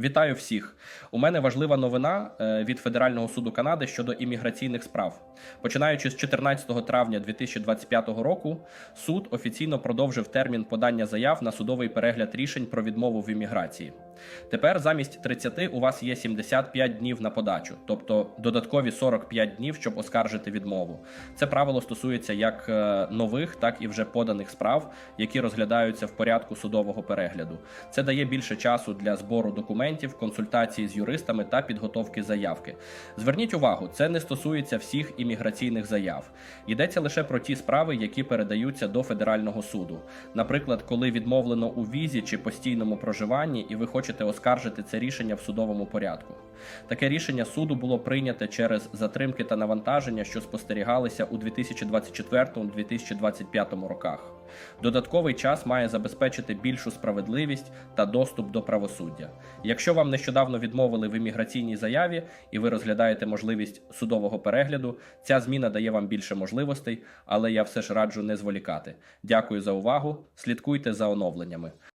Вітаю всіх! У мене важлива новина е, від Федерального суду Канади щодо імміграційних справ. Починаючи з 14 травня 2025 року, суд офіційно продовжив термін подання заяв на судовий перегляд рішень про відмову в імміграції. Тепер замість 30 у вас є 75 днів на подачу, тобто додаткові 45 днів, щоб оскаржити відмову. Це правило стосується як е, нових, так і вже поданих справ, які розглядаються в порядку судового перегляду. Це дає більше часу для збору документів, консультації з юристами та підготовки заявки. Зверніть увагу, це не стосується всіх імміграційних заяв. Йдеться лише про ті справи, які передаються до федерального суду. Наприклад, коли відмовлено у візі чи постійному проживанні, і ви хочете оскаржити це рішення в судовому порядку. Таке рішення суду було прийняте через затримки та навантаження, що спостерігалися у 2024-2025 роках. Додатковий час має забезпечити більшу справедливість та доступ до правосуддя. Якщо вам нещодавно відмовили в імміграційній заяві і ви розглядаєте можливість судового перегляду, ця зміна дає вам більше можливостей, але я все ж раджу не зволікати. Дякую за увагу. Слідкуйте за оновленнями.